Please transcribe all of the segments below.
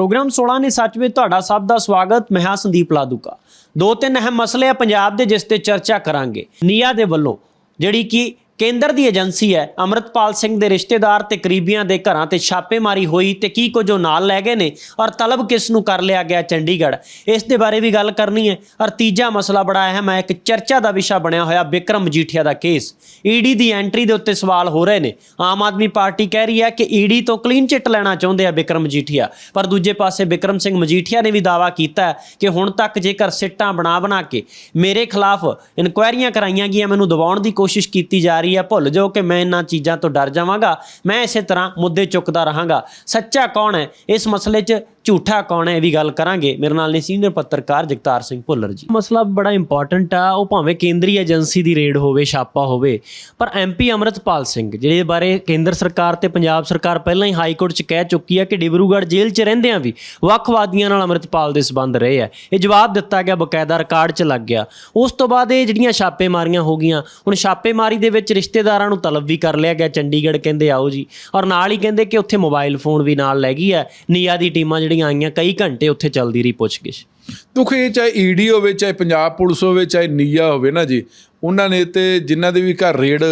Programme 16 ਨੇ ਸੱਚ ਵਿੱਚ ਤੁਹਾਡਾ ਸਭ ਦਾ ਸਵਾਗਤ, ਮੈਂ ਹਾਂ ਸੰਦੀਪ ਲਾਦੂਕਾ। ਦੋ ਤਿੰਨ ਅਹਿਮ ਮਸਲੇ ਆ ਪੰਜਾਬ ਦੇ, ਜਿਸ ਤੇ ਚਰਚਾ ਕਰਾਂਗੇ। ਨੀਆ ਦੇ ਵੱਲੋਂ, ਜਿਹੜੀ ਕਿ ਕੇਂਦਰ ਦੀ ਏਜੰਸੀ ਹੈ। ਅਮਰਤਪਾਲ ਸਿੰਘ ਦੇ ਰਿਸ਼ਤੇਦਾਰ ਤੇ ਕਰੀਬੀਆਂ ਦੇ ਘਰਾਂ ਤੇ ਛਾਪੇਮਾਰੀ ਹੋਈ ਤੇ ਕੀ ਕੁਝ ਉਹ ਨਾਲ ਲੈ ਗਏ ਨੇ ਔਰ ਤਲਬ ਕਿਸ ਨੂੰ ਕਰ ਲਿਆ ਗਿਆ ਚੰਡੀਗੜ੍ਹ? ਇਸ ਦੇ ਬਾਰੇ ਵੀ ਗੱਲ ਕਰਨੀ ਹੈ ਔਰ ਤੀਜਾ ਮਸਲਾ ਬੜਾ ਅਹਿਮ ਹੈ। ਇੱਕ ਚਰਚਾ ਦਾ ਵਿਸ਼ਾ ਬਣਿਆ ਹੋਇਆ ਵਿਕਰਮ ਮਜੀਠੀਆ ਦਾ ਕੇਸ। ਈਡੀ ਦੀ ਐਂਟਰੀ ਦੇ ਉੱਤੇ ਸਵਾਲ ਹੋ ਰਹੇ ਨੇ। ਆਮ ਆਦਮੀ ਪਾਰਟੀ ਕਹਿ ਰਹੀ ਹੈ ਕਿ ਈਡੀ ਤੋਂ ਕਲੀਨ ਚਿੱਟ ਲੈਣਾ ਚਾਹੁੰਦੇ ਆ ਵਿਕਰਮ ਮਜੀਠੀਆ। ਪਰ ਦੂਜੇ ਪਾਸੇ ਵਿਕਰਮ ਸਿੰਘ ਮਜੀਠੀਆ ਨੇ ਵੀ ਦਾਅਵਾ ਕੀਤਾ ਕਿ ਹੁਣ ਤੱਕ ਜੇਕਰ ਸਿੱਟਾਂ ਬਣਾ ਬਣਾ ਕੇ ਮੇਰੇ ਖਿਲਾਫ ਇਨਕੁਆਇਰੀਆਂ ਕਰਾਈਆਂ ਗਈਆਂ, ਮੈਨੂੰ ਦਬਾਉਣ ਦੀ ਕੋਸ਼ਿਸ਼ ਕੀਤੀ ਜਾ ਰਹੀ ਹੈ ਭੁੱਲ ਜਾਓ ਕਿ ਮੈਂ ਇਹਨਾਂ ਚੀਜ਼ਾਂ ਤੋਂ ਡਰ ਜਾਵਾਂਗਾ, ਮੈਂ ਇਸੇ ਤਰ੍ਹਾਂ ਮੁੱਦੇ ਚੁੱਕਦਾ ਰਹਾਂਗਾ। ਸੱਚਾ ਕੌਣ ਹੈ? ਇਸ ਮਸਲੇ 'ਚ ਝੂਠਾ ਕੌਣ ਹੈ, ਇਹ ਵੀ ਗੱਲ ਕਰਾਂਗੇ। ਮੇਰੇ ਨਾਲ ਨੇ ਸੀਨੀਅਰ ਪੱਤਰਕਾਰ ਜਗਤਾਰ ਸਿੰਘ ਭੁੱਲਰ ਜੀ। ਮਸਲਾ ਬੜਾ ਇੰਪੋਰਟੈਂਟ ਆ, ਉਹ ਭਾਵੇਂ ਕੇਂਦਰੀ ਏਜੰਸੀ ਦੀ ਰੇਡ ਹੋਵੇ, ਛਾਪਾ ਹੋਵੇ, ਪਰ ਐਮਪੀ ਅਮਰਤਪਾਲ ਸਿੰਘ ਜਿਹੜੇ ਬਾਰੇ ਕੇਂਦਰ ਸਰਕਾਰ ਤੇ ਪੰਜਾਬ ਸਰਕਾਰ ਪਹਿਲਾਂ ਹੀ ਹਾਈ ਕੋਰਟ 'ਚ ਕਹਿ ਚੁੱਕੀ ਹੈ ਕਿ ਡਿਬਰੂਗੜ੍ਹ ਜੇਲ੍ਹ 'ਚ ਰਹਿੰਦਿਆਂ ਵੀ ਵੱਖਵਾਦੀਆਂ ਨਾਲ ਅਮਰਤਪਾਲ ਦੇ ਸਬੰਧ ਰਹੇ ਆ। ਇਹ ਜਵਾਬ ਦਿੱਤਾ ਗਿਆ ਬਕਾਇਦਾ ਰਿਕਾਰਡ 'ਚ ਲੱਗ ਗਿਆ। ਉਸ ਤੋਂ ਬਾਅਦ ਇਹ ਜਿਹੜੀਆਂ ਛਾਪੇਮਾਰੀਆਂ ਹੋ ਗਈਆਂ, ਹੁਣ ਛਾਪੇਮਾਰੀ ਦੇ ਵਿੱਚ ਰਿਸ਼ਤੇਦਾਰਾਂ ਨੂੰ ਤਲਬ ਵੀ ਕਰ ਲਿਆ ਗਿਆ, ਚੰਡੀਗੜ੍ਹ ਕਹਿੰਦੇ ਆਓ ਜੀ, ਔਰ ਨਾਲ ਹੀ ਕਹਿੰਦੇ ਕਿ ਉੱਥੇ ਮੋਬਾਈਲ ਫੋਨ ਵੀ ਨਾਲ ਲੈ ਗਈ ਹੈ ਨੀਆ ਦੀ ਟੀਮਾਂ ਜਿਹੜੀਆਂ ਆਈਆਂ, ਕਈ ਘੰਟੇ ਉੱਥੇ ਚੱਲਦੀ ਰਹੀ ਪੁੱਛਗਿੱਛ। ਦੁੱਖ ਇਹ ਚਾਹੇ ਈਡੀ ਹੋਵੇ, ਚਾਹੇ ਪੰਜਾਬ ਪੁਲਿਸ ਹੋਵੇ, ਚਾਹੇ ਨੀਆ ਹੋਵੇ ਨਾ ਜੀ, ਉਹਨਾਂ ਨੇ ਤੇ ਜਿਨ੍ਹਾਂ ਦੇ ਵੀ ਘਰ ਰੇਡ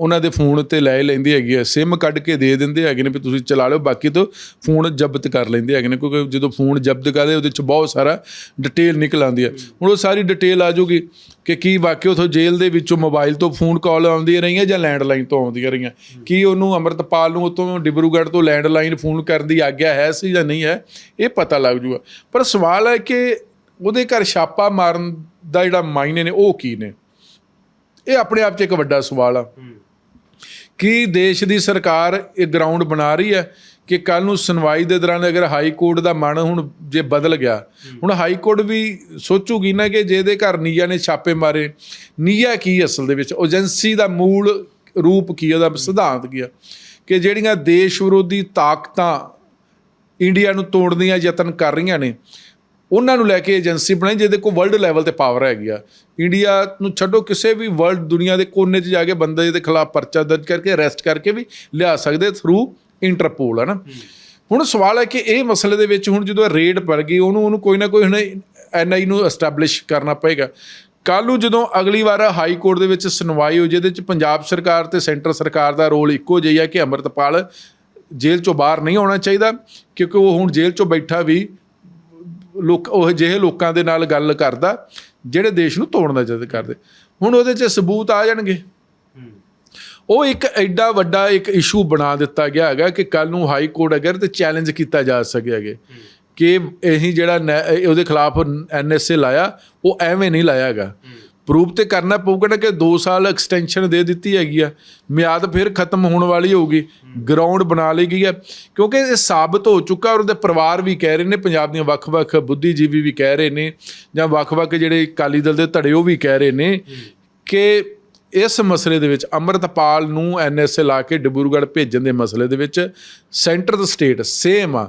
ਉਹਨਾਂ ਦੇ ਫੋਨ ਤੇ ਲੈ ਲੈਂਦੀ ਹੈਗੀ ਹੈ ਸਿਮ ਕੱਢ ਕੇ ਦੇ ਦਿੰਦੇ ਹੈਗੇ ਨੇ ਵੀ ਤੁਸੀਂ ਚਲਾ ਲਿਓ, ਬਾਕੀ ਤੋਂ ਫੋਨ ਜ਼ਬਤ ਕਰ ਲੈਂਦੇ ਹੈਗੇ ਨੇ, ਕਿਉਂਕਿ ਜਦੋਂ ਫੋਨ ਜ਼ਬਤ ਕਰਦੇ, ਉਹਦੇ ਚ ਬਹੁਤ ਸਾਰਾ ਡਿਟੇਲ ਨਿਕਲ ਆਉਂਦੀ ਹੈ। ਹੁਣ ਉਹ ਸਾਰੀ ਡਿਟੇਲ ਆ ਜਾਊਗੀ ਕਿ ਕੀ ਵਾਕਿਆ ਉਥੋਂ ਜੇਲ੍ਹ ਦੇ ਵਿੱਚੋਂ ਮੋਬਾਈਲ ਤੋਂ ਫੋਨ ਕਾਲ ਆਉਂਦੀਆਂ ਰਹੀਆਂ ਜਾਂ ਲੈਂਡਲਾਈਨ ਤੋਂ ਆਉਂਦੀਆਂ ਰਹੀਆਂ? ਕੀ ਉਹਨੂੰ ਅਮਰਤਪਾਲ ਨੂੰ ਉਤੋਂ ਡਿਬਰੂਗੜ੍ਹ ਤੋਂ ਲੈਂਡਲਾਈਨ ਫੋਨ ਕਰਨ ਦੀ ਆਗਿਆ ਹੈ ਸੀ ਜਾਂ ਨਹੀਂ ਹੈ? ਇਹ ਪਤਾ ਲੱਗ ਜੂਗਾ। ਪਰ ਸਵਾਲ ਹੈ ਕਿ ਉਹਦੇ ਘਰ ਛਾਪਾ ਮਾਰਨ ਦਾ ਜਿਹੜਾ ਮਾਇਨੇ ਨੇ, ਉਹ ਕੀ ਨੇ? ਇਹ ਆਪਣੇ ਆਪ 'ਚ ਇੱਕ ਵੱਡਾ ਸਵਾਲ ਆ। ਕੀ ਦੇਸ਼ ਦੀ ਸਰਕਾਰ ਇਹ ਗਰਾਊਂਡ ਬਣਾ ਰਹੀ ਹੈ ਕਿ ਕੱਲ ਨੂੰ ਸੁਣਵਾਈ ਦੇ ਦੌਰਾਨ ਅਗਰ ਹਾਈ ਕੋਰਟ ਦਾ ਮਨ ਹੁਣ ਜੇ ਬਦਲ ਗਿਆ, ਹੁਣ ਹਾਈ ਕੋਰਟ ਵੀ ਸੋਚੂਗੀ ਨਾ ਕਿ ਜਿਹਦੇ ਘਰ ਨੀਆ ਨੇ ਛਾਪੇ ਮਾਰੇ ਨੀਆ ਕੀ ਅਸਲ ਦੇ ਵਿੱਚ? ਏਜੰਸੀ ਦਾ ਮੂਲ ਰੂਪ ਕੀ ਉਹਦਾ ਸਿਧਾਂਤ ਕੀ ਆ ਕਿ ਜਿਹੜੀਆਂ ਦੇਸ਼ ਵਿਰੋਧੀ ਤਾਕਤਾਂ ਇੰਡੀਆ ਨੂੰ ਤੋੜਨ ਦੀਆਂ ਯਤਨ ਕਰ ਰਹੀਆਂ ਨੇ ਉਹਨਾਂ ਨੂੰ ਲੈ ਕੇ ਏਜੰਸੀ ਬਣਾਈ, ਜਿਹਦੇ ਕੋਲ ਵਰਲਡ ਲੈਵਲ ਤੇ ਪਾਵਰ ਹੈਗੀ ਆ। ਇੰਡੀਆ ਨੂੰ ਛੱਡੋ, ਕਿਸੇ ਵੀ ਵਰਲਡ ਦੁਨੀਆ ਦੇ ਕੋਨੇ 'ਚ ਜਾ ਕੇ ਬੰਦੇ ਦੇ ਖਿਲਾਫ ਪਰਚਾ ਦਰਜ ਕਰਕੇ ਅਰੈਸਟ ਕਰਕੇ ਵੀ ਲਿਆ ਸਕਦੇ ਥਰੂ ਇੰਟਰਪੋਲ ਹੈ ਨਾ? ਹੁਣ ਸਵਾਲ ਹੈ ਕਿ ਇਹ ਮਸਲੇ ਦੇ ਵਿੱਚ ਹੁਣ ਜਦੋਂ ਰੇਡ ਪੜ ਗਈ, ਉਹਨੂੰ ਉਹਨੂੰ ਕੋਈ ਨਾ ਕੋਈ ਹੁਣ ਐਨਆਈ ਨੂੰ ਐਸਟੈਬਲਿਸ਼ ਕਰਨਾ ਪਏਗਾ। ਕੱਲ੍ਹ ਨੂੰ ਜਦੋਂ ਅਗਲੀ ਵਾਰ ਹਾਈ ਕੋਰਟ ਦੇ ਵਿੱਚ ਸੁਣਵਾਈ ਹੋ ਜਿਹਦੇ ਵਿੱਚ ਪੰਜਾਬ ਸਰਕਾਰ ਤੇ ਸੈਂਟਰ ਸਰਕਾਰ ਦਾ ਰੋਲ ਇੱਕੋ ਜਿਹਾ ਹੈ ਕਿ ਅੰਮ੍ਰਿਤਪਾਲ ਜੇਲ੍ਹ ਚੋਂ ਬਾਹਰ ਨਹੀਂ ਆਉਣਾ ਚਾਹੀਦਾ, ਕਿਉਂਕਿ ਉਹ ਹੁਣ ਜੇਲ੍ਹ ਚੋਂ ਬੈਠਾ ਵੀ ਲੋਕ ਉਹ ਜਿਹੇ ਲੋਕਾਂ ਦੇ ਨਾਲ ਗੱਲ ਕਰਦਾ, ਜਿਹੜੇ ਦੇਸ਼ ਨੂੰ ਤੋੜਨ ਦਾ ਜਦ ਕਰਦੇ। ਹੁਣ ਉਹਦੇ 'ਚ ਸਬੂਤ ਆ ਜਾਣਗੇ। ਉਹ ਇੱਕ ਐਡਾ ਵੱਡਾ ਇੱਕ ਇਸ਼ੂ ਬਣਾ ਦਿੱਤਾ ਗਿਆ ਹੈਗਾ ਕਿ ਕੱਲ ਨੂੰ ਹਾਈ ਕੋਰਟ ਅਗਰ ਤੇ ਚੈਲੰਜ ਕੀਤਾ ਜਾ ਸਕੇਗਾ ਕਿ ਇਹੀ ਜਿਹੜਾ ਨੈ- ਉਹਦੇ ਖਿਲਾਫ ਐਨਐਸਏ ਲਾਇਆ, ਉਹ ਐਵੇਂ ਨਹੀਂ ਲਾਇਆ ਹੈਗਾ। ਪ੍ਰੂਫ ਤੇ ਕਰਨਾ ਪਊਗਾ ਨਾ ਕਿ 2 ਸਾਲ ਐਕਸਟੈਂਸ਼ਨ ਦੇ ਦਿੱਤੀ ਹੈਗੀ ਆ। ਮਿਆਦ ਫਿਰ ਖਤਮ ਹੋਣ ਵਾਲੀ ਹੋਊਗੀ ਗਰਾਊਂਡ ਬਣਾ ਲਈ ਗਈ ਹੈ ਕਿਉਂਕਿ ਇਹ ਸਾਬਤ ਹੋ ਚੁੱਕਾ ਔਰ ਉਹਦੇ ਪਰਿਵਾਰ ਵੀ ਕਹਿ ਰਹੇ ਨੇ, ਪੰਜਾਬ ਦੀਆਂ ਵੱਖ-ਵੱਖ ਬੁੱਧੀਜੀਵੀ ਵੀ ਕਹਿ ਰਹੇ ਨੇ, ਜਾਂ ਵੱਖ-ਵੱਖ ਜਿਹੜੇ ਅਕਾਲੀ ਦਲ ਦੇ ਧੜੇ ਉਹ ਵੀ ਕਹਿ ਰਹੇ ਨੇ ਕਿ ਇਸ ਮਸਲੇ ਦੇ ਵਿੱਚ ਅੰਮ੍ਰਿਤਪਾਲ ਨੂੰ ਐਨਐਸਏ ਲਾ ਕੇ ਡਿਬਰੂਗੜ੍ਹ ਭੇਜਣ ਦੇ ਮਸਲੇ ਦੇ ਵਿੱਚ ਸੈਂਟਰ ਤੇ ਸਟੇਟ ਸੇਮ ਆ।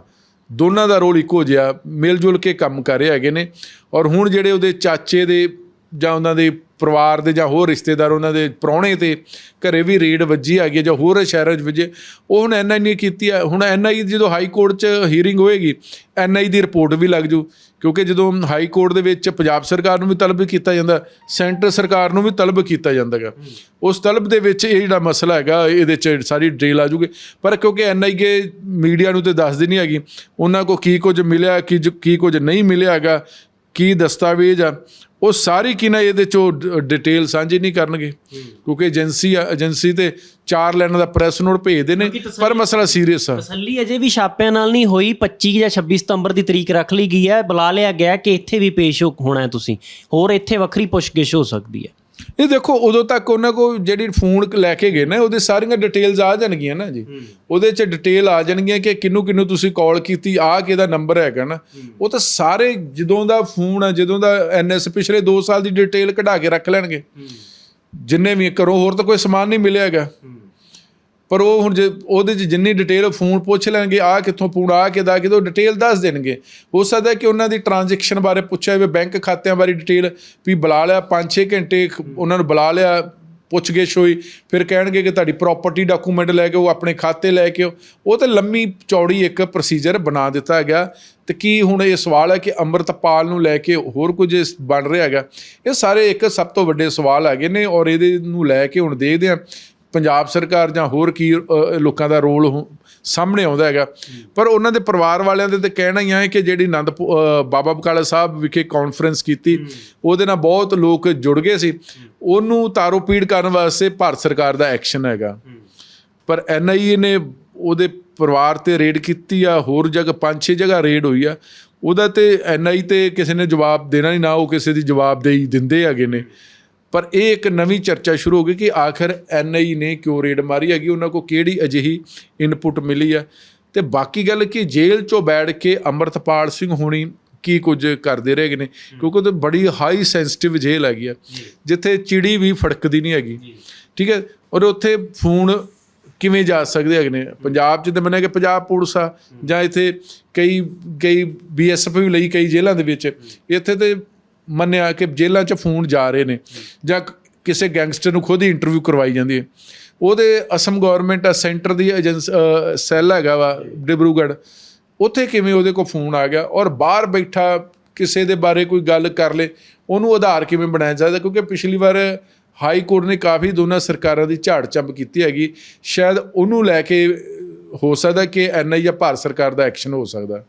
ਦੋਨਾਂ ਦਾ ਰੋਲ ਇੱਕੋ ਜਿਹਾ ਮਿਲ ਜੁਲ ਕੇ ਕੰਮ ਕਰ ਰਹੇ ਹੈਗੇ ਨੇ। ਔਰ ਹੁਣ ਜਿਹੜੇ ਉਹਦੇ ਚਾਚੇ ਦੇ ਜਾਂ ਉਹਨਾਂ ਦੇ ਪਰਿਵਾਰ ਦੇ ਜਾਂ ਹੋਰ ਰਿਸ਼ਤੇਦਾਰ ਉਹਨਾਂ ਦੇ ਪ੍ਰਾਹੁਣੇ ਤੇ ਘਰੇ ਵੀ ਰੇਡ ਵੱਜੀ ਹੈਗੀ ਹੈ ਜਾਂ ਹੋਰ ਸ਼ਹਿਰਾਂ 'ਚ ਵੱਜੇ, ਉਹ ਹੁਣ ਐਨਆਈ ਨੇ ਕੀਤੀ ਹੈ। ਹੁਣ ਐਨਆਈ ਜਦੋਂ ਹਾਈ ਕੋਰਟ 'ਚ ਹੀਅਰਿੰਗ ਹੋਏਗੀ ਐਨਆਈ ਦੀ ਰਿਪੋਰਟ ਵੀ ਲੱਗ ਜੂ, ਕਿਉਂਕਿ ਜਦੋਂ ਹਾਈ ਕੋਰਟ ਦੇ ਵਿੱਚ ਪੰਜਾਬ ਸਰਕਾਰ ਨੂੰ ਵੀ ਤਲਬ ਕੀਤਾ ਜਾਂਦਾ, ਸੈਂਟਰ ਸਰਕਾਰ ਨੂੰ ਵੀ ਤਲਬ ਕੀਤਾ ਜਾਂਦਾਗਾ ਉਸ ਤਲਬ ਦੇ ਵਿੱਚ ਇਹ ਜਿਹੜਾ ਮਸਲਾ ਹੈਗਾ, ਇਹਦੇ 'ਚ ਸਾਰੀ ਡਿਟੇਲ ਆ ਜੂਗੀ। ਪਰ ਕਿਉਂਕਿ ਐਨਆਈਏ ਮੀਡੀਆ ਨੂੰ ਤੇ ਦੱਸਦੀ ਨਹੀਂ ਹੈਗੀ, ਉਹਨਾਂ ਕੋ ਕੀ ਕੁਝ ਮਿਲਿਆ, ਕੀ ਕੀ ਕੁਝ ਨਹੀਂ ਮਿਲਿਆ ਹੈਗਾ ਕੀ ਦਸਤਾਵੇਜ਼ ਆ ਉਹ ਸਾਰੀ ਕੀ ਨਾ ਇਹਦੇ ਚੋਂ ਡਿਟੇਲ ਸਾਂਝੀ ਨਹੀਂ ਕਰਨਗੇ। ਕਿਉਂਕਿ ਏਜੰਸੀ ਆ ਏਜੰਸੀ ਤੇ ਚਾਰ ਲਾਈਨਾਂ ਦਾ ਪ੍ਰੈਸ ਨੋਟ ਭੇਜਦੇ ਨੇ ਪਰ ਮਸਲਾ ਸੀਰੀਅਸ ਆ। ਤਸੱਲੀ ਅਜੇ ਵੀ ਛਾਪਿਆਂ ਨਾਲ ਨਹੀਂ ਹੋਈ 25 ਜਾਂ 26 ਸਤੰਬਰ ਦੀ ਤਰੀਕ ਰੱਖ ਲਈ ਗਈ ਹੈ। ਬੁਲਾ ਲਿਆ ਗਿਆ ਕਿ ਇੱਥੇ ਵੀ ਪੇਸ਼ ਹੋਣਾ ਹੈ ਤੁਸੀਂ। ਹੋਰ ਇੱਥੇ ਵੱਖਰੀ ਪੁੱਛਗਿੱਛ ਹੋ ਸਕਦੀ ਹੈ। ਇਹ ਦੇਖੋ ਉਦੋਂ ਤੱਕ ਉਹਨਾਂ ਕੋ ਜਿਹੜੀ ਫੋਨ ਲੈ ਕੇ ਗਏ ਨਾ ਉਹਦੇ ਸਾਰੀਆਂ ਡਿਟੇਲਸ ਆ ਜਾਣਗੀਆਂ ਨਾ ਜੀ। ਉਹਦੇ 'ਚ ਡਿਟੇਲ ਆ ਜਾਣਗੀਆਂ ਕਿ ਕਿੰਨੂੰ ਕਿੰਨੂੰ ਤੁਸੀਂ ਕਾਲ ਕੀਤੀ ਆ ਕਿਹਦਾ ਨੰਬਰ ਹੈਗਾ ਨਾ। ਉਹ ਤਾਂ ਸਾਰੇ ਜਦੋਂ ਦਾ ਫੋਨ ਆ ਜਦੋਂ ਦਾ ਐਨਐਸ ਪਿਛਲੇ 2 ਸਾਲ ਦੀ ਡਿਟੇਲ ਕਢਾ ਕੇ ਰੱਖ ਲੈਣਗੇ। ਜਿੰਨੇ ਵੀ ਕਰੋ ਹੋਰ ਤਾਂ ਕੋਈ ਸਮਾਨ ਨਹੀਂ ਮਿਲਿਆ ਹੈਗਾ। ਪਰ ਉਹ ਹੁਣ ਜੇ ਉਹਦੇ 'ਚ ਜਿੰਨੀ ਡਿਟੇਲ ਫੋਨ ਪੁੱਛ ਲੈਣਗੇ ਆ ਕਿੱਥੋਂ ਫੋਨ ਆ ਕਿਦਾ ਕਿਦੋਂ ਡਿਟੇਲ ਦੱਸ ਦੇਣਗੇ। ਹੋ ਸਕਦਾ ਕਿ ਉਹਨਾਂ ਦੀ ਟ੍ਰਾਂਜੈਕਸ਼ਨ ਬਾਰੇ ਪੁੱਛਿਆ ਹੋਵੇ ਬੈਂਕ ਖਾਤਿਆਂ ਬਾਰੇ ਡਿਟੇਲ ਵੀ ਬੁਲਾ ਲਿਆ 5-6 ਘੰਟੇ ਉਹਨਾਂ ਨੂੰ ਬੁਲਾ ਲਿਆ ਪੁੱਛਗਿੱਛ ਹੋਈ, ਫਿਰ ਕਹਿਣਗੇ ਕਿ ਤੁਹਾਡੀ ਪ੍ਰਾਪਰਟੀ ਡਾਕੂਮੈਂਟ ਲੈ ਕੇ ਉਹ ਆਪਣੇ ਖਾਤੇ ਲੈ ਕੇ ਆਓ। ਉਹ ਤੇ ਲੰਮੀ ਚੌੜੀ ਇੱਕ ਪ੍ਰੋਸੀਜਰ ਬਣਾ ਦਿੱਤਾ ਗਿਆ ਤੇ ਕੀ ਹੁਣ ਇਹ ਸਵਾਲ ਹੈ ਕਿ ਅੰਮ੍ਰਿਤਪਾਲ ਨੂੰ ਲੈ ਕੇ ਹੋਰ ਕੁਝ ਬਣ ਰਿਹਾ ਹੈਗਾ? ਇਹ ਸਾਰੇ ਇੱਕ ਸਭ ਤੋਂ ਵੱਡੇ ਸਵਾਲ ਹੈਗੇ ਨੇ ਔਰ ਇਹਦੇ ਨੂੰ ਲੈ ਕੇ ਹੁਣ ਦੇਖਦੇ ਹਾਂ। ਪੰਜਾਬ ਸਰਕਾਰ ਜਾਂ ਹੋਰ ਕੀ ਲੋਕਾਂ ਦਾ ਰੋਲ ਸਾਹਮਣੇ ਆਉਂਦਾ ਹੈਗਾ। ਪਰ ਉਹਨਾਂ ਦੇ ਪਰਿਵਾਰ ਵਾਲਿਆਂ ਦੇ ਤੇ ਕਹਿਣਾ ਹੀ ਹੈ ਕਿ ਜਿਹੜੀ ਆਨੰਦ ਬਾਬਾ ਬਕਾਲਾ ਸਾਹਿਬ ਵਿਖੇ ਕਾਨਫਰੰਸ ਕੀਤੀ ਉਹਦੇ ਨਾਲ ਬਹੁਤ ਲੋਕ ਜੁੜ ਗਏ ਸੀ। ਉਹਨੂੰ ਤਾਰੋ ਪੀੜ ਕਰਨ ਵਾਸਤੇ ਭਾਰਤ ਸਰਕਾਰ ਦਾ ਐਕਸ਼ਨ ਹੈਗਾ। ਪਰ ਐਨਆਈਏ ਨੇ ਉਹਦੇ ਪਰਿਵਾਰ ਤੇ ਰੇਡ ਕੀਤੀ ਆ ਹੋਰ ਜਗ੍ਹਾ ਪੰਜ ਛੇ ਜਗ੍ਹਾ ਰੇਡ ਹੋਈ ਆ। ਉਹਦਾ ਤੇ ਐਨਆਈ ਤੇ ਕਿਸੇ ਨੇ ਜਵਾਬ ਦੇਣਾ ਨਹੀਂ ਨਾ ਉਹ ਕਿਸੇ ਦੀ ਜਵਾਬਦੇਹੀ ਦਿੰਦੇ ਹੈਗੇ ਨੇ। ਪਰ ਇਹ ਇੱਕ ਨਵੀਂ ਚਰਚਾ ਸ਼ੁਰੂ ਹੋ ਗਈ ਕਿ ਆਖਰ ਐਨਆਈ ਨੇ ਕਿਉਂ ਰੇਡ ਮਾਰੀ ਹੈਗੀ ਉਹਨਾਂ ਕੋ ਕਿਹੜੀ ਅਜਿਹੀ ਇਨਪੁਟ ਮਿਲੀ ਆ ਤੇ ਬਾਕੀ ਗੱਲ ਕਿ ਜੇਲ੍ਹ ਚੋਂ ਬੈਠ ਕੇ ਅਮਰਤਪਾਲ ਸਿੰਘ ਹੋਣੀ ਕੀ ਕੁਝ ਕਰਦੇ ਰਹੇ ਨੇ ਕਿਉਂਕਿ ਉਹ ਤੇ ਬੜੀ ਹਾਈ ਸੈਂਸਿਟਿਵ ਜੇਲ੍ਹ ਹੈਗੀ ਆ ਜਿੱਥੇ ਚਿੜੀ ਵੀ ਫੜਕਦੀ ਨਹੀਂ ਹੈਗੀ। ਠੀਕ ਹੈ? ਔਰ ਉੱਥੇ ਫੋਨ ਕਿਵੇਂ ਜਾ ਸਕਦੇ ਹੈਗੇ ਨੇ? ਪੰਜਾਬ 'ਚ ਤਾਂ ਮੰਨਿਆ ਕਿ ਪੰਜਾਬ ਪੁਲਿਸ ਆ ਜਾਂ ਇੱਥੇ ਕਈ ਕਈ ਬੀਐਸਐਫ ਵੀ ਲਈ ਕਈ ਜੇਲ੍ਹਾਂ ਦੇ ਵਿੱਚ। ਇੱਥੇ ਤੇ ਮੰਨਿਆ ਕਿ ਜੇਲ੍ਹਾਂ 'ਚ ਫੋਨ ਜਾ ਰਹੇ ਨੇ ਜਾਂ ਕਿਸੇ ਗੈਂਗਸਟਰ ਨੂੰ ਖੁਦ ਹੀ ਇੰਟਰਵਿਊ ਕਰਵਾਈ ਜਾਂਦੀ ਹੈ। ਉਹਦੇ ਅਸਮ ਗਵਰਨਮੈਂਟ ਆ ਸੈਂਟਰ ਦੀ ਏਜੰਸ ਸੈੱਲ ਹੈਗਾ ਵਾ, ਡਿਬਰੂਗੜ੍ਹ। ਉੱਥੇ ਕਿਵੇਂ ਉਹਦੇ ਕੋਲ ਫੋਨ ਆ ਗਿਆ ਔਰ ਬਾਹਰ ਬੈਠਾ ਕਿਸੇ ਦੇ ਬਾਰੇ ਕੋਈ ਗੱਲ ਕਰ ਲੇ, ਉਹਨੂੰ ਆਧਾਰ ਕਿਵੇਂ ਬਣਾਇਆ ਜਾਂਦਾ ਕਿਉਂਕਿ ਪਿਛਲੀ ਵਾਰ ਹਾਈ ਕੋਰਟ ਨੇ ਕਾਫੀ ਦੋਨਾਂ ਸਰਕਾਰਾਂ ਦੀ ਝਾੜ ਚੰਬ ਕੀਤੀ ਹੈਗੀ। ਸ਼ਾਇਦ ਉਹਨੂੰ ਲੈ ਕੇ ਹੋ ਸਕਦਾ ਕਿ ਐਨਆਈ ਜਾਂ ਭਾਰਤ ਸਰਕਾਰ ਦਾ ਐਕਸ਼ਨ ਹੋ ਸਕਦਾ।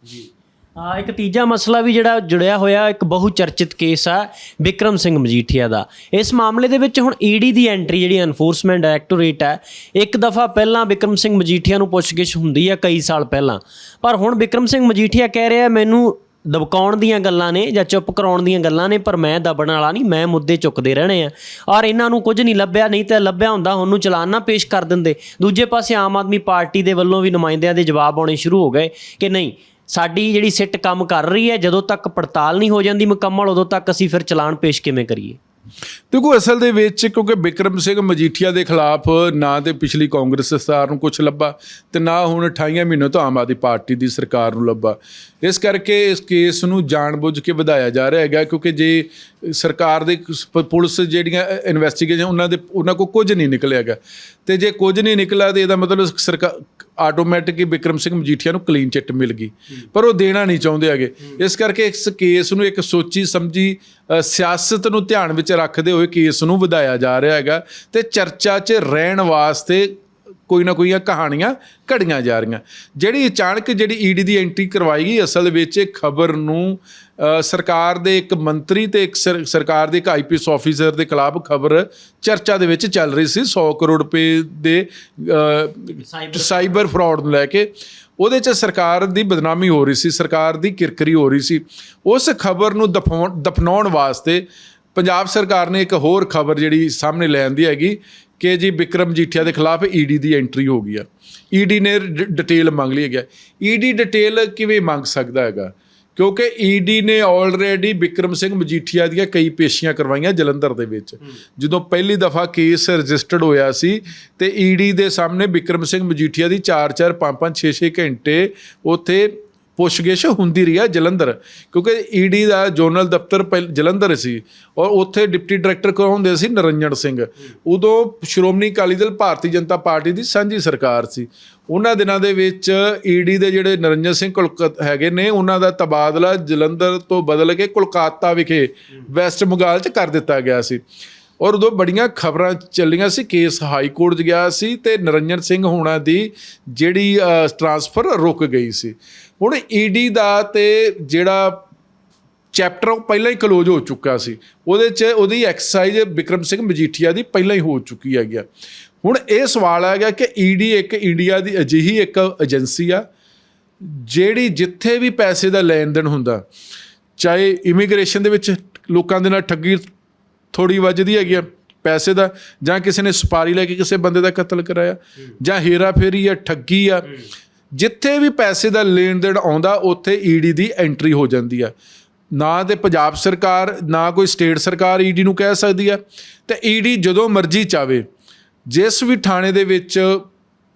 ਹਾਂ, ਇੱਕ ਤੀਜਾ ਮਸਲਾ ਵੀ ਜਿਹੜਾ ਜੁੜਿਆ ਹੋਇਆ, ਇੱਕ ਬਹੁ ਚਰਚਿਤ ਕੇਸ ਆ ਵਿਕਰਮ ਸਿੰਘ ਮਜੀਠੀਆ ਦਾ। ਇਸ ਮਾਮਲੇ ਦੇ ਵਿੱਚ ਹੁਣ ਈਡੀ ਦੀ ਐਂਟਰੀ ਜਿਹੜੀ ਐਨਫੋਰਸਮੈਂਟ ਡਾਇਰੈਕਟੋਰੇਟ ਹੈ ਇੱਕ ਦਫਾ ਪਹਿਲਾਂ ਵਿਕਰਮ ਸਿੰਘ ਮਜੀਠੀਆ ਨੂੰ ਪੁੱਛਗਿੱਛ ਹੁੰਦੀ ਆ ਕਈ ਸਾਲ ਪਹਿਲਾਂ। ਪਰ ਹੁਣ ਵਿਕਰਮ ਸਿੰਘ ਮਜੀਠੀਆ ਕਹਿ ਰਿਹਾ, ਮੈਨੂੰ ਦਬਕਾਉਣ ਦੀਆਂ ਗੱਲਾਂ ਨੇ ਜਾਂ ਚੁੱਪ ਕਰਾਉਣ ਦੀਆਂ ਗੱਲਾਂ ਨੇ, ਪਰ ਮੈਂ ਦਬਣ ਵਾਲਾ ਨਹੀਂ, ਮੈਂ ਮੁੱਦੇ ਚੁੱਕਦੇ ਰਹਿਣੇ ਆ। ਔਰ ਇਹਨਾਂ ਨੂੰ ਕੁਝ ਨਹੀਂ ਲੱਭਿਆ, ਨਹੀਂ ਤਾਂ ਲੱਭਿਆ ਹੁੰਦਾ ਉਹਨੂੰ ਚਲਾਨ ਨਾ ਪੇਸ਼ ਕਰ ਦਿੰਦੇ। ਦੂਜੇ ਪਾਸੇ ਆਮ ਆਦਮੀ ਪਾਰਟੀ ਦੇ ਵੱਲੋਂ ਵੀ ਨੁਮਾਇੰਦਿਆਂ ਦੇ ਜਵਾਬ ਆਉਣੇ ਸ਼ੁਰੂ ਹੋ ਗਏ ਕਿ ਨਹੀਂ ਸਾਡੀ ਜਿਹੜੀ ਸਿੱਟ ਕੰਮ ਕਰ ਰਹੀ ਹੈ, ਜਦੋਂ ਤੱਕ ਪੜਤਾਲ ਨਹੀਂ ਹੋ ਜਾਂਦੀ ਮੁਕੰਮਲ, ਉਦੋਂ ਤੱਕ ਅਸੀਂ ਫਿਰ ਚਲਾਨ ਪੇਸ਼ ਕਿਵੇਂ ਕਰੀਏ? ਦੇਖੋ, ਅਸਲ ਦੇ ਵਿੱਚ ਕਿਉਂਕਿ ਬਿਕਰਮ ਸਿੰਘ ਮਜੀਠੀਆ ਦੇ ਖਿਲਾਫ ਨਾ ਤੇ ਪਿਛਲੀ ਕਾਂਗਰਸ ਸਰਕਾਰ ਨੂੰ ਕੁਝ ਲੱਭਾ ਤੇ ਨਾ ਹੁਣ 28 ਮਹੀਨੇ ਤੋਂ ਆਮ ਆਦਮੀ ਪਾਰਟੀ ਦੀ ਸਰਕਾਰ ਨੂੰ ਲੱਭਾ। ਇਸ ਕਰਕੇ ਇਸ ਕੇਸ ਨੂੰ ਜਾਣਬੁੱਝ ਕੇ ਵਧਾਇਆ ਜਾ ਰਿਹਾ ਹੈਗਾ ਕਿਉਂਕਿ ਜੇ ਸਰਕਾਰ ਦੇ ਕੁਸ- ਪ- ਪੁਲਿਸ ਜਿਹੜੀਆਂ ਇਨਵੈਸਟੀਗੇਸ਼ਨ ਉਹਨਾਂ ਦੇ, ਉਹਨਾਂ ਕੋ ਕੁਝ ਨਹੀਂ ਨਿਕਲਿਆਗਾ ਤੇ ਜੇ ਕੁਝ ਨਹੀਂ ਨਿਕਲਾ ਤੇ ਇਹਦਾ ਮਤਲਬ ਸਰਕਾਰ ਆਟੋਮੈਟਿਕਲੀ ਬਿਕਰਮ ਸਿੰਘ ਮਜੀਠੀਆ ਨੂੰ ਕਲੀਨ ਚਿੱਟ ਮਿਲ ਗਈ। ਪਰ ਉਹ ਦੇਣਾ ਨਹੀਂ ਚਾਹੁੰਦੇ ਹੈਗੇ। ਇਸ ਕਰਕੇ ਇਸ ਕੇਸ ਨੂੰ ਇੱਕ ਸੋਚੀ ਸਮਝੀ ਸਿਆਸਤ ਨੂੰ ਧਿਆਨ ਵਿੱਚ ਰੱਖਦੇ ਹੋਏ ਕੇਸ ਨੂੰ ਵਧਾਇਆ ਜਾ ਰਿਹਾ ਹੈਗਾ। ਤੇ ਚਰਚਾ 'ਚ ਰਹਿਣ ਵਾਸਤੇ ਕੋਈ ਨਾ ਕੋਈ ਕਹਾਣੀਆਂ ਘੜੀਆਂ ਜਾ ਰਹੀਆਂ। ਜਿਹੜੀ ਅਚਾਨਕ ਜਿਹੜੀ ਈਡੀ ਦੀ ਐਂਟਰੀ ਕਰਵਾਈ ਗਈ ਅਸਲ ਵਿੱਚ ਇਹ ਖਬਰ ਨੂੰ ਸਰਕਾਰ ਦੇ ਇੱਕ ਮੰਤਰੀ ਤੇ ਇੱਕ ਸਰ- ਸਰਕਾਰ ਦੇ ਇੱਕ ਆਈਪੀਐਸ ਆਫੀਸਰ ਦੇ ਖਿਲਾਫ ਖਬਰ ਚਰਚਾ ਦੇ ਵਿੱਚ ਚੱਲ ਰਹੀ ਸੀ 100 ਕਰੋੜ ਰੁਪਏ ਦੇ ਸਾਈਬਰ ਫਰਾਡ ਨੂੰ ਲੈ ਕੇ। ਉਹਦੇ 'ਚ ਸਰਕਾਰ ਦੀ ਬਦਨਾਮੀ ਹੋ ਰਹੀ ਸੀ ਸਰਕਾਰ ਦੀ ਕਿਰਕਰੀ ਹੋ ਰਹੀ ਸੀ। ਉਸ ਖਬਰ ਨੂੰ ਦਫਾਉਣ ਦਫਨਾਉਣ ਵਾਸਤੇ ਪੰਜਾਬ ਸਰਕਾਰ ਨੇ ਇੱਕ ਹੋਰ ਖਬਰ ਜਿਹੜੀ ਸਾਹਮਣੇ ਲੈ ਆਂਦੀ ਹੈਗੀ ਕਿ ਜੀ ਵਿਕਰਮ ਜੀਠੀਆ ਦੇ ਖਿਲਾਫ ਈਡੀ ਦੀ ਐਂਟਰੀ ਹੋ ਗਈ ਆ। ਈਡੀ ਨੇ ਡਿਟੇਲ ਮੰਗ ਲਈ ਹੈਗਾ ਈਡੀ ਡਿਟੇਲ ਕਿਵੇਂ ਮੰਗ ਸਕਦਾ ਹੈਗਾ? ਕਿਉਂਕਿ ਈਡੀ ਨੇ ਆਲਰੇਡੀ ਵਿਕਰਮ ਸਿੰਘ ਮਜੀਠੀਆ ਦੀਆਂ ਕਈ ਪੇਸ਼ੀਆਂ ਕਰਵਾਈਆਂ ਜਲੰਧਰ ਦੇ ਵਿੱਚ। ਜਦੋਂ ਪਹਿਲੀ ਦਫਾ ਕੇਸ ਰਜਿਸਟਰਡ ਹੋਇਆ ਸੀ ਤੇ ਈਡੀ ਦੇ ਸਾਹਮਣੇ ਵਿਕਰਮ ਸਿੰਘ ਮਜੀਠੀਆ ਦੀ 4-4 5-5 6-6 ਘੰਟੇ ਉੱਥੇ ਪੁੱਛਗਿੱਛ ਹੁੰਦੀ ਰਹੀ ਹੈ ਜਲੰਧਰ, ਕਿਉਂਕਿ ਈਡੀ ਦਾ ਜੋਨਲ ਦਫ਼ਤਰ ਪਹਿਲ- ਜਲੰਧਰ ਸੀ ਔਰ ਉੱਥੇ ਡਿਪਟੀ ਡਾਇਰੈਕਟਰ ਕੌਣ ਸੀ? ਨਰਿੰਜਨ ਸਿੰਘ। ਉਦੋਂ ਸ਼੍ਰੋਮਣੀ ਅਕਾਲੀ ਦਲ ਭਾਰਤੀ ਜਨਤਾ ਪਾਰਟੀ ਦੀ ਸਾਂਝੀ ਸਰਕਾਰ ਸੀ। ਉਹਨਾਂ ਦਿਨਾਂ ਦੇ ਵਿੱਚ ਈਡੀ ਦੇ ਜਿਹੜੇ ਨਰਿੰਜਨ ਸਿੰਘ ਕੋਲਕਾਤਾ ਹੈਗੇ ਨੇ, ਉਹਨਾਂ ਦਾ ਤਬਾਦਲਾ ਜਲੰਧਰ ਤੋਂ ਬਦਲ ਕੇ ਕੋਲਕਾਤਾ ਵਿਖੇ, ਵੈਸਟ ਬੰਗਾਲ 'ਚ ਕਰ ਦਿੱਤਾ ਗਿਆ ਸੀ। ਔਰ ਉਦੋਂ ਬੜੀਆਂ ਖਬਰਾਂ ਚੱਲੀਆਂ ਸੀ, ਕੇਸ ਹਾਈ ਕੋਰਟ 'ਚ ਗਿਆ ਸੀ ਤੇ ਨਰਿੰਜਨ ਸਿੰਘ ਹੋਣਾ ਦੀ ਜਿਹੜੀ ਟਰਾਂਸਫਰ ਰੁਕ ਗਈ ਸੀ। ਹੁਣ ਈਡੀ ਦਾ ਤੇ ਜਿਹੜਾ ਚੈਪਟਰ ਉਹ ਪਹਿਲਾਂ ਹੀ ਕਲੋਜ਼ ਹੋ ਚੁੱਕਾ ਸੀ। ਉਹਦੇ 'ਚ ਉਹਦੀ ਐਕਸਰਸਾਈਜ਼ ਵਿਕਰਮ ਸਿੰਘ ਮਜੀਠੀਆ ਦੀ ਪਹਿਲਾਂ ਹੀ ਹੋ ਚੁੱਕੀ ਹੈਗੀ ਆ। ਹੁਣ ਇਹ ਸਵਾਲ ਆ ਗਿਆ ਕਿ ਈਡੀ ਇੱਕ ਇੰਡੀਆ ਦੀ ਅਜਿਹੀ ਇੱਕ ਏਜੰਸੀ ਆ, ਜਿਹੜੀ ਜਿੱਥੇ ਵੀ ਪੈਸੇ ਦਾ ਲੈਣ ਦੇਣ ਹੁੰਦਾ, ਚਾਹੇ ਇਮੀਗ੍ਰੇਸ਼ਨ ਦੇ ਵਿੱਚ ਲੋਕਾਂ ਦੇ ਨਾਲ ਠੱਗੀ ਥੋੜੀ ਵੱਜਦੀ ਹੈਗੀ ਆ ਪੈਸੇ ਦਾ, ਜਾਂ ਕਿਸੇ ਨੇ ਸੁਪਾਰੀ ਲੈ ਕੇ ਕਿਸੇ ਬੰਦੇ ਦਾ ਕਤਲ ਕਰਾਇਆ, ਜਾਂ ਹੇਰਾ ਫੇਰੀ ਆ, ਠੱਗੀ ਆ, ਜਿੱਥੇ ਵੀ ਪੈਸੇ ਦਾ ਲੈਣ ਦੇਣ ਆਉਂਦਾ, ਉੱਥੇ ਈਡੀ ਦੀ ਐਂਟਰੀ ਹੋ ਜਾਂਦੀ ਆ। ਨਾ ਤੇ ਪੰਜਾਬ ਸਰਕਾਰ, ਨਾ ਕੋਈ ਸਟੇਟ ਸਰਕਾਰ ਈਡੀ ਨੂੰ ਕਹਿ ਸਕਦੀ ਆ, ਤੇ ਈਡੀ ਜਦੋਂ ਮਰਜ਼ੀ ਚਾਵੇ, ਜਿਸ ਵੀ ਥਾਣੇ ਦੇ ਵਿੱਚ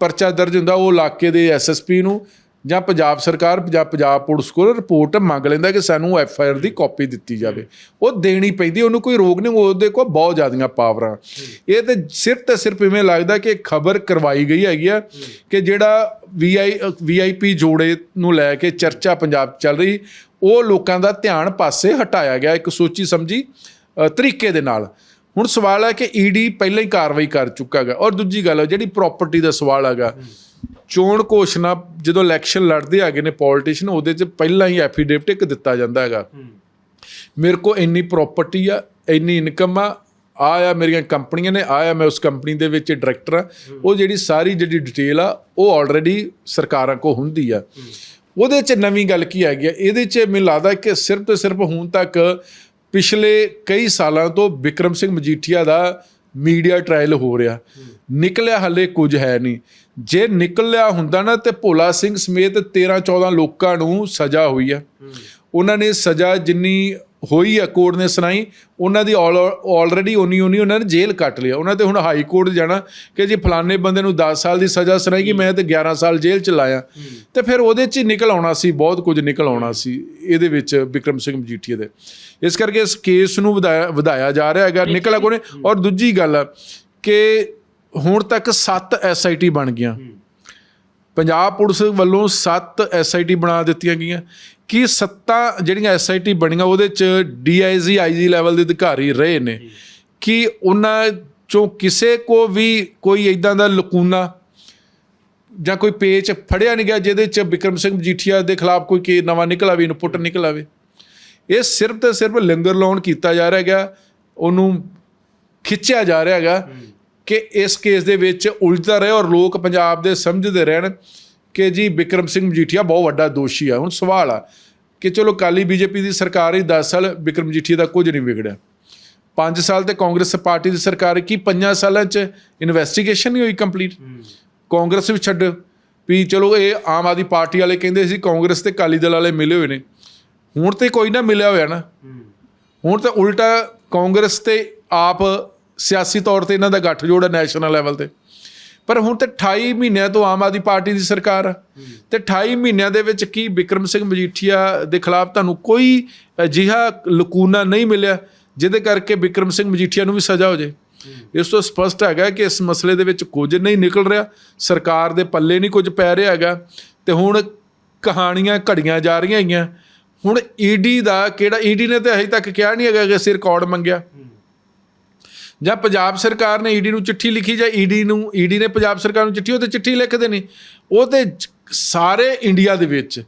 ਪਰਚਾ ਦਰਜ ਹੁੰਦਾ, ਉਹ ਇਲਾਕੇ ਦੇ ਐਸਐਸਪੀ ਨੂੰ ਜਾਂ ਪੰਜਾਬ ਸਰਕਾਰ ਜਾਂ ਪੰਜਾਬ ਪੁਲਿਸ ਕੋਲ ਰਿਪੋਰਟ ਮੰਗ ਲੈਂਦਾ ਕਿ ਸਾਨੂੰ ਐਫ ਆਈ ਆਰ ਦੀ ਕਾਪੀ ਦਿੱਤੀ ਜਾਵੇ। ਉਹ ਦੇਣੀ ਪੈਂਦੀ, ਉਹਨੂੰ ਕੋਈ ਰੋਕ ਨਹੀਂ ਉਹਦੇ ਕੋਲ ਬਹੁਤ ਜ਼ਿਆਦੀਆਂ ਪਾਵਰਾਂ। ਇਹ ਤੇ ਸਿਰਫ ਤੇ ਸਿਰਫ ਇਵੇਂ ਲੱਗਦਾ ਕਿ ਖਬਰ ਕਰਵਾਈ ਗਈ ਹੈਗੀ ਆ ਕਿ ਜਿਹੜਾ ਵੀਆਈ, ਵੀਆਈਪੀ ਜੋੜੇ ਨੂੰ ਲੈ ਕੇ ਚਰਚਾ ਪੰਜਾਬ 'ਚ ਚੱਲ ਰਹੀ, ਉਹ ਲੋਕਾਂ ਦਾ ਧਿਆਨ ਪਾਸੇ ਹਟਾਇਆ ਗਿਆ ਇੱਕ ਸੋਚੀ ਸਮਝੀ ਤਰੀਕੇ ਦੇ ਨਾਲ। ਹੁਣ ਸਵਾਲ ਹੈ ਕਿ ਈਡੀ ਪਹਿਲਾਂ ਹੀ ਕਾਰਵਾਈ ਕਰ ਚੁੱਕਾ ਹੈਗਾ। ਔਰ ਦੂਜੀ ਗੱਲ ਜਿਹੜੀ ਪ੍ਰਾਪਰਟੀ ਦਾ ਸਵਾਲ ਹੈਗਾ ਚੋਣ ਘੋਸ਼ਣਾ ਜਦੋਂ ਇਲੈਕਸ਼ਨ ਲੜਦੇ ਹੈਗੇ ਨੇ ਪੋਲੀਟੀਸ਼ੀਅਨ ਉਹਦੇ 'ਚ ਪਹਿਲਾਂ ਹੀ ਐਫੀਡੇਵਿਟ ਇੱਕ ਦਿੱਤਾ ਜਾਂਦਾ ਹੈਗਾ। ਮੇਰੇ ਕੋ ਇੰਨੀ ਪ੍ਰਾਪਰਟੀ ਆ ਇੰਨੀ ਇਨਕਮ ਆ ਆ ਆ ਮੇਰੀਆਂ ਕੰਪਨੀਆਂ ਨੇ ਆ ਆ ਮੈਂ ਉਸ ਕੰਪਨੀ ਦੇ ਵਿੱਚ ਡਾਇਰੈਕਟਰ ਆ। ਉਹ ਜਿਹੜੀ ਸਾਰੀ ਜਿਹੜੀ ਡਿਟੇਲ ਆ ਉਹ ਆਲਰੇਡੀ ਸਰਕਾਰਾਂ ਕੋ ਹੁੰਦੀ ਆ। ਉਹਦੇ 'ਚ ਨਵੀਂ ਗੱਲ ਕੀ ਆ? ਇਹਦੇ 'ਚ ਮੈਨੂੰ ਲੱਗਦਾ ਕਿ ਸਿਰਫ ਤੇ ਸਿਰਫ ਹੁਣ ਤੱਕ ਪਿਛਲੇ ਕਈ ਸਾਲਾਂ ਤੋਂ ਵਿਕਰਮ ਸਿੰਘ ਮਜੀਠੀਆ ਦਾ ਮੀਡੀਆ ਟ੍ਰਾਇਲ ਹੋ ਰਿਹਾ। ਨਿਕਲਿਆ ਹਲੇ ਕੁਝ ਹੈ ਨਹੀਂ। ਜੇ ਨਿਕਲਿਆ ਹੁੰਦਾ ਨਾ ਤੇ ਭੋਲਾ ਸਿੰਘ ਸਮੇਤ 13 14 ਲੋਕਾਂ ਨੂੰ ਸਜ਼ਾ ਹੋਈ ਆ। ਉਹਨਾਂ ਨੇ ਸਜ਼ਾ ਜਿੰਨੀ ਹੋਈ ਆ ਕੋਰਟ ਨੇ ਸੁਣਾਈ ਉਹਨਾਂ ਦੀ ਆਲਰੇਡੀ ਉਨੀ ਉਨੀ ਉਹਨਾਂ ਨੇ ਜੇਲ੍ਹ ਕੱਟ ਲਿਆ। ਉਹਨਾਂ ਤੇ ਹੁਣ ਹਾਈ ਕੋਰਟ ਜਾਣਾ ਕਿ ਜੀ ਫਲਾਣੇ ਬੰਦੇ ਨੂੰ 10 ਸਾਲ ਦੀ ਸਜ਼ਾ ਸੁਣਾਈ ਕਿ ਮੈਂ ਤੇ 11 ਸਾਲ ਜੇਲ੍ਹ ਚ ਲਾਇਆ। ਤੇ ਫਿਰ ਉਹਦੇ ਚ ਨਿਕਲ ਆਉਣਾ ਸੀ ਬਹੁਤ ਕੁਝ ਨਿਕਲ ਆਉਣਾ ਸੀ ਇਹਦੇ ਵਿੱਚ ਵਿਕਰਮ ਸਿੰਘ ਮਜੀਠੀਆ ਦੇ। ਇਸ ਕਰਕੇ ਇਸ ਕੇਸ ਨੂੰ ਵਧਾਇਆ ਜਾ ਰਿਹਾ ਹੈਗਾ ਨਿਕਲਿਆ ਕੋਨੇ ਔਰ ਦੂਜੀ ਗੱਲ ਕਿ ਹੁਣ ਤੱਕ 7 ਐਸਆਈਟੀ ਬਣ ਗਈਆਂ। ਪੰਜਾਬ ਪੁਲਿਸ ਵੱਲੋਂ 7 ਐਸਆਈਟੀ ਬਣਾ ਦਿੱਤੀਆਂ ਗਈਆਂ। ਕਿ ਸੱਤਾਂ ਜਿਹੜੀਆਂ ਐਸਆਈਟੀ ਬਣੀਆਂ ਉਹਦੇ ਚ ਡੀਆਈਜੀ ਆਈਜੀ ਲੈਵਲ ਦੇ ਅਧਿਕਾਰੀ ਰਹੇ ਨੇ। ਕਿ ਉਹਨਾਂ ਚੋਂ ਕਿਸੇ ਕੋ ਵੀ ਕੋਈ ਇਦਾਂ ਦਾ ਲਕੂਨਾ ਜਾਂ ਕੋਈ ਪੇਚ ਫੜਿਆ ਨਹੀਂ ਗਿਆ ਜਿਹਦੇ ਚ ਵਿਕਰਮ ਸਿੰਘ ਮਜੀਠੀਆ ਦੇ ਖਿਲਾਫ ਕੋਈ ਕੇ ਨਵਾਂ ਨਿਕਲ ਆਵੇ ਇਨਪੁਟ ਨਿਕਲ ਆਵੇ? ਇਹ ਸਿਰਫ ਤੇ ਸਿਰਫ ਲੰਗਰ ਲਾਉਣ ਕੀਤਾ ਜਾ ਰਿਹਾ ਹੈਗਾ ਉਹਨੂੰ ਖਿੱਚਿਆ ਜਾ ਰਿਹਾ ਹੈਗਾ। ਕਿ ਇਸ ਕੇਸ ਦੇ ਵਿੱਚ ਉਲਝਦਾ ਰਹੇ ਔਰ ਲੋਕ ਪੰਜਾਬ ਦੇ ਸਮਝਦੇ ਰਹਿਣ ਕਿ ਜੀ ਵਿਕਰਮ ਸਿੰਘ ਮਜੀਠੀਆ ਬਹੁਤ ਵੱਡਾ ਦੋਸ਼ੀ ਆ। ਹੁਣ ਸਵਾਲ ਆ ਕਿ ਚਲੋ ਕਾਲੀ ਬੀਜੇਪੀ ਦੀ ਸਰਕਾਰ ਹੀ 10 ਸਾਲ ਵਿਕਰਮ ਮਜੀਠੀਆ ਦਾ ਕੁਝ ਨਹੀਂ ਵਿਗੜਿਆ। 5 ਸਾਲ ਤੇ ਕਾਂਗਰਸ ਪਾਰਟੀ ਦੀ ਸਰਕਾਰ ਕੀ 5 ਸਾਲਾਂ ਚ ਇਨਵੈਸਟੀਗੇਸ਼ਨ ਨਹੀਂ ਹੋਈ ਕੰਪਲੀਟ ਕਾਂਗਰਸ ਵੀ ਛੱਡ। ਵੀ ਚਲੋ ਇਹ ਆਮ ਆਦਮੀ ਪਾਰਟੀ ਵਾਲੇ ਕਹਿੰਦੇ ਸੀ ਕਾਂਗਰਸ ਤੇ ਕਾਲੀ ਦਲ ਵਾਲੇ ਮਿਲੇ ਹੋਏ ਨੇ। ਹੁਣ ਤੇ ਕੋਈ ਨਾ ਮਿਲਿਆ ਹੋਇਆ ਨਾ। ਹੁਣ ਤਾਂ ਉਲਟਾ ਕਾਂਗਰਸ ਤੇ ਆਪ ਸਿਆਸੀ ਤੌਰ ਤੇ ਇਹਨਾਂ ਦਾ ਗੱਠਜੋੜ ਹੈ ਨੈਸ਼ਨਲ ਲੈਵਲ ਤੇ। ਪਰ ਹੁਣ ਤੇ 28 ਮਹੀਨਿਆਂ ਤੋਂ ਆਮ ਆਦਮੀ ਪਾਰਟੀ ਦੀ ਸਰਕਾਰ ਆ। ਤੇ 28 ਮਹੀਨਿਆਂ ਦੇ ਵਿੱਚ ਕੀ ਵਿਕਰਮ ਸਿੰਘ ਮਜੀਠੀਆ ਦੇ ਖਿਲਾਫ ਤੁਹਾਨੂੰ ਕੋਈ ਅਜਿਹਾ ਲਕੂਨਾ ਨਹੀਂ ਮਿਲਿਆ, ਜਿਹਦੇ ਕਰਕੇ ਵਿਕਰਮ ਸਿੰਘ ਮਜੀਠੀਆ ਨੂੰ ਵੀ ਸਜ਼ਾ ਹੋ ਜੇ। ਇਸ ਤੋਂ ਸਪਸ਼ਟ ਹੈਗਾ ਕਿ ਇਸ ਮਸਲੇ ਦੇ ਵਿੱਚ ਕੁਝ ਨਹੀਂ ਨਿਕਲ ਰਿਹਾ, ਸਰਕਾਰ ਦੇ ਪੱਲੇ ਨਹੀਂ ਕੁਝ ਪੈ ਰਿਹਾ ਹੈਗਾ। ਤੇ ਹੁਣ ਕਹਾਣੀਆਂ ਘੜੀਆਂ ਜਾ ਰਹੀਆਂ ਹੈਗੀਆਂ। ਹੁਣ ਈਡੀ ਦਾ ਕਿਹੜਾ, ਈਡੀ ਨੇ ਤਾਂ ਅਜੇ ਤੱਕ ਕਿਹਾ ਨਹੀਂ ਹੈਗਾ ਕਿ ਅਸੀਂ ਰਿਕਾਰਡ ਮੰਗਿਆ। ਜਾਂ ਪੰਜਾਬ ਸਰਕਾਰ ਨੇ ਈਡੀ ਨੂੰ ਚਿੱਠੀ ਲਿਖੀ ਜਾਂ ਈਡੀ ਨੂੰ, ਈਡੀ ਨੇ ਪੰਜਾਬ ਸਰਕਾਰ ਨੂੰ ਚਿੱਠੀ, ਉਹ ਤੇ ਚਿੱਠੀ ਲਿਖਦੇ ਨੇ। ਉਹ ਤੇ ਸਾਰੇ ਇੰਡੀਆ ਦੇ ਵਿੱਚ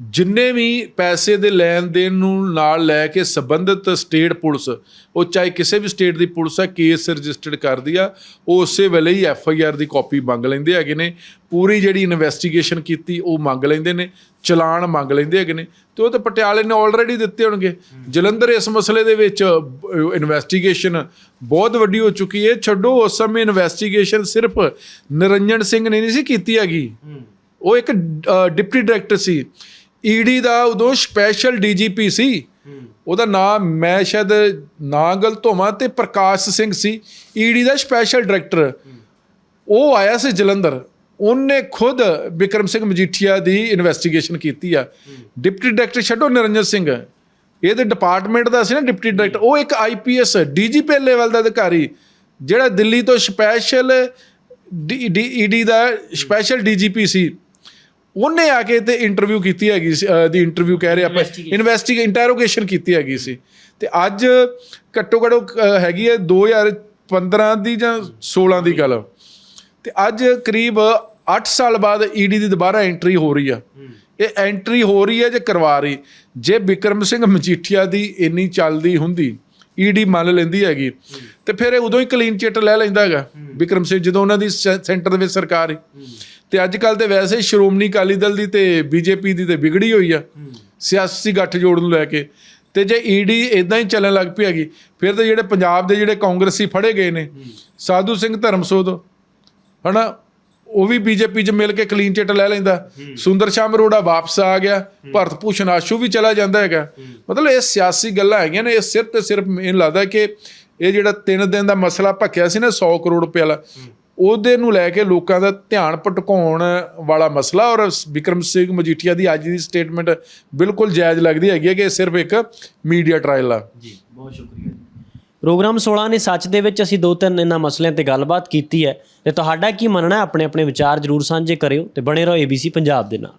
ਜਿੰਨੇ ਵੀ ਪੈਸੇ ਦੇ ਲੈਣ ਦੇਣ ਨੂੰ ਨਾਲ ਲੈ ਕੇ ਸੰਬੰਧਿਤ ਸਟੇਟ ਪੁਲਿਸ ਉਹ ਚਾਹੇ ਕਿਸੇ ਵੀ ਸਟੇਟ ਦੀ ਪੁਲਿਸ ਹੈ ਕੇਸ ਰਜਿਸਟਰਡ ਕਰਦੀ ਆ ਉਹ ਉਸੇ ਵੇਲੇ ਹੀ ਐਫ ਆਈ ਆਰ ਦੀ ਕਾਪੀ ਮੰਗ ਲੈਂਦੇ ਹੈਗੇ ਨੇ। ਪੂਰੀ ਜਿਹੜੀ ਇਨਵੈਸਟੀਗੇਸ਼ਨ ਕੀਤੀ ਉਹ ਮੰਗ ਲੈਂਦੇ ਨੇ ਚਲਾਨ ਮੰਗ ਲੈਂਦੇ ਹੈਗੇ ਨੇ। ਤੇ ਉਹ ਤਾਂ ਪਟਿਆਲੇ ਨੇ ਆਲਰੇਡੀ ਦਿੱਤੇ ਹੋਣਗੇ। ਜਲੰਧਰ ਇਸ ਮਸਲੇ ਦੇ ਵਿੱਚ ਇਨਵੈਸਟੀਗੇਸ਼ਨ ਬਹੁਤ ਵੱਡੀ ਹੋ ਚੁੱਕੀ ਹੈ। ਛੱਡੋ ਉਸ ਸਮੇਂ ਇਨਵੈਸਟੀਗੇਸ਼ਨ ਸਿਰਫ ਨਿਰੰਜਨ ਸਿੰਘ ਨੇ ਨਹੀਂ ਸੀ ਕੀਤੀ ਹੈਗੀ। ਉਹ ਇੱਕ ਡਿਪਟੀ ਡਾਇਰੈਕਟਰ ਸੀ। ਈਡੀ ਦਾ ਉਦੋਂ ਸਪੈਸ਼ਲ ਡੀਜੀਪੀ ਸੀ। ਉਹਦਾ ਨਾਮ ਮੈਂ ਸ਼ਾਇਦ ਨਾਂਗਲ ਗਲਤ ਹੋਵਾਂ ਤੇ ਪ੍ਰਕਾਸ਼ ਸਿੰਘ ਸੀ। ਈਡੀ ਦਾ ਸਪੈਸ਼ਲ ਡਾਇਰੈਕਟਰ ਉਹ ਆਇਆ ਸੀ ਜਲੰਧਰ। ਉਹਨੇ ਖੁਦ ਵਿਕਰਮ ਸਿੰਘ ਮਜੀਠੀਆ ਦੀ ਇਨਵੈਸਟੀਗੇਸ਼ਨ ਕੀਤੀ ਆ। ਡਿਪਟੀ ਡਾਇਰੈਕਟਰ ਛੱਡੋ ਨਿਰੰਜਨ ਸਿੰਘ। ਇਹਦੇ ਡਿਪਾਰਟਮੈਂਟ ਦਾ ਸੀ ਨਾ ਡਿਪਟੀ ਡਾਇਰੈਕਟਰ। ਉਹ ਇੱਕ ਆਈਪੀਐਸ ਡੀਜੀਪੀ ਲੈਵਲ ਦਾ ਅਧਿਕਾਰੀ, ਜਿਹੜਾ ਦਿੱਲੀ ਤੋਂ ਸਪੈਸ਼ਲ ਈਡੀ ਦਾ ਸਪੈਸ਼ਲ ਡੀਜੀਪੀ ਸੀ। ਉਹਨੇ ਆ ਕੇ ਤੇ ਇੰਟਰਵਿਊ ਕੀਤੀ ਹੈਗੀ ਸੀ ਅਹ, ਦੀ ਇੰਟਰਵਿਊ ਕਹਿ ਰਹੇ ਆਪਾਂ ਇਨਵੈਸਟੀਗੇ ਇੰਟਰੋਗੇਸ਼ਨ ਕੀਤੀ ਹੈਗੀ ਸੀ। ਤੇ ਅੱਜ ਘੱਟੋ ਘੱਟੋ ਅਹ, ਹੈਗੀ ਹੈ 2015 ਦੀ ਜਾਂ 16 ਦੀ ਗੱਲ। ਤੇ ਅੱਜ ਕਰੀਬ 8 ਸਾਲ ਬਾਅਦ ਈਡੀ ਦੀ ਦੁਬਾਰਾ ਐਂਟਰੀ ਹੋ ਰਹੀ ਆ। ਇਹ ਐਂਟਰੀ ਹੋ ਰਹੀ ਹੈ ਜੇ ਕਰਵਾ ਰਹੀ? ਜੇ ਵਿਕਰਮ ਸਿੰਘ ਮਜੀਠੀਆ ਦੀ ਇੰਨੀ ਚੱਲਦੀ ਹੁੰਦੀ ਈਡੀ ਮੰਨ ਲੈਂਦੀ ਹੈਗੀ ਤੇ ਫਿਰ ਇਹ ਉਦੋਂ ਹੀ ਕਲੀਨ ਚਿੱਟ ਲੈ ਲੈਂਦਾ ਹੈਗਾ। ਵਿਕਰਮ ਸਿੰਘ ਜਦੋਂ ਉਹਨਾਂ ਦੀ ਸੈ- ਸੈਂਟਰ ਦੇ ਵਿੱਚ ਸਰਕਾਰ ਹੈ। ਤੇ ਅੱਜ ਕੱਲ ਤੇ ਵੈਸੇ ਸ਼੍ਰੋਮਣੀ ਅਕਾਲੀ ਦਲ ਦੀ ਤੇ ਬੀਜੇਪੀ ਦੀ ਤੇ ਵਿਗੜੀ ਹੋਈ ਆ। ਸਿਆਸੀ ਗੱਠਜੋੜ ਨੂੰ ਲੈ ਕੇ। ਤੇ ਜੇ ਈਡੀ ਇਦਾਂ ਹੀ ਚੱਲਣ ਲੱਗ ਪਈ ਹੈਗੀ ਫਿਰ ਤਾਂ ਜਿਹੜੇ ਪੰਜਾਬ ਦੇ ਜਿਹੜੇ ਕਾਂਗਰਸੀ ਫੜੇ ਗਏ ਨੇ ਸਾਧੂ ਸਿੰਘ ਧਰਮਸੋਤ ਹਨਾ ਉਹ ਵੀ ਬੀਜੇਪੀ 'ਚ ਮਿਲ ਕੇ ਕਲੀਨ ਚਿੱਟ ਲੈ ਲੈਂਦਾ। ਸੁੰਦਰ ਸ਼ਾਮ ਅਰੋੜਾ ਵਾਪਸ ਆ ਗਿਆ। ਭਰਤ ਭੂਸ਼ਣ ਆਸ਼ੂ ਵੀ ਚਲਾ ਜਾਂਦਾ ਹੈਗਾ। ਮਤਲਬ ਇਹ ਸਿਆਸੀ ਗੱਲਾਂ ਹੈਗੀਆਂ ਨੇ ਇਹ ਸਿਰਫ ਤੇ ਸਿਰਫ ਮੈਨੂੰ ਲੱਗਦਾ ਕਿ ਇਹ ਜਿਹੜਾ 3 ਦਿਨ ਦਾ ਮਸਲਾ ਭੱਕਿਆ ਸੀ ਨਾ 100 ਕਰੋੜ ਰੁਪਏ ਵਾਲਾ ਉਹਦੇ ਨੂੰ ਲੈ ਕੇ ਲੋਕਾਂ ਦਾ ਧਿਆਨ ਭਟਕਾਉਣ ਵਾਲਾ ਮਸਲਾ ਔਰ ਵਿਕਰਮ ਸਿੰਘ ਮਜੀਠੀਆ ਦੀ ਅੱਜ ਦੀ ਸਟੇਟਮੈਂਟ ਬਿਲਕੁਲ ਜਾਇਜ਼ ਲੱਗਦੀ ਹੈਗੀ ਹੈ ਕਿ ਇਹ ਸਿਰਫ ਇੱਕ ਮੀਡੀਆ ਟ੍ਰਾਇਲ ਆ। ਜੀ, ਬਹੁਤ ਸ਼ੁਕਰੀਆ ਪ੍ਰੋਗਰਾਮ 16 ਨੇ ਸੱਚ ਦੇ ਵਿੱਚ ਅਸੀਂ ਦੋ ਤਿੰਨ ਇਹਨਾਂ ਮਸਲਿਆਂ ਤੇ ਗੱਲਬਾਤ ਕੀਤੀ ਹੈ ਤੇ ਤੁਹਾਡਾ ਕੀ ਮੰਨਣਾ ਹੈ? ਆਪਣੇ ਆਪਣੇ ਵਿਚਾਰ ਜਰੂਰ ਸਾਂਝੇ ਕਰਿਓ ਤੇ ਬਣੇ ਰਹੋ ABC ਪੰਜਾਬ ਦੇ ਨਾਲ।